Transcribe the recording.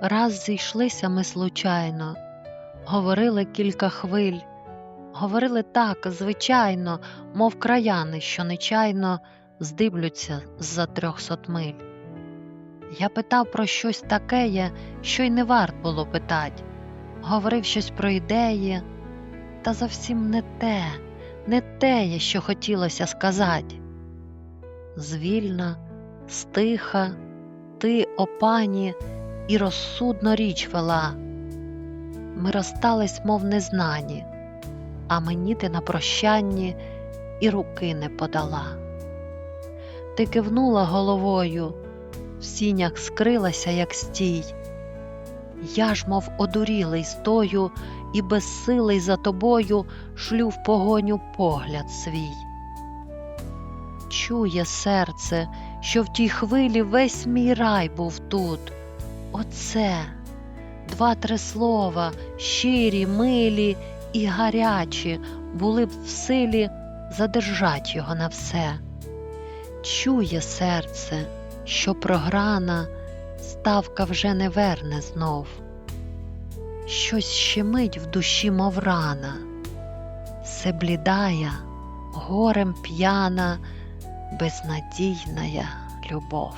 Раз зійшлися ми случайно, говорили кілька хвиль, говорили так, звичайно, мов краяни, що нечайно здивляться з-за трьохсот миль. Я питав про щось такеє, що й не варт було питать, говорив щось про ідеї, та зовсім не те, не теє, що хотілося сказать. Звільна, стиха, ти, о пані, і розсудно річ вела. Ми розстались, мов незнані, а мені ти на прощанні і руки не подала. Ти кивнула головою, в сінях скрилася, як стій. Я ж, мов одурілий, стою і безсилий за тобою шлю в погоню погляд свій. Чує серце, що в тій хвилі весь мій рай був тут. Оце два-три слова, щирі, милі і гарячі, були б в силі задержать його на все. Чує серце, що програна ставка вже не верне знов. Щось щемить в душі, мов рана, се блідая, горем п'яна, безнадійная любов.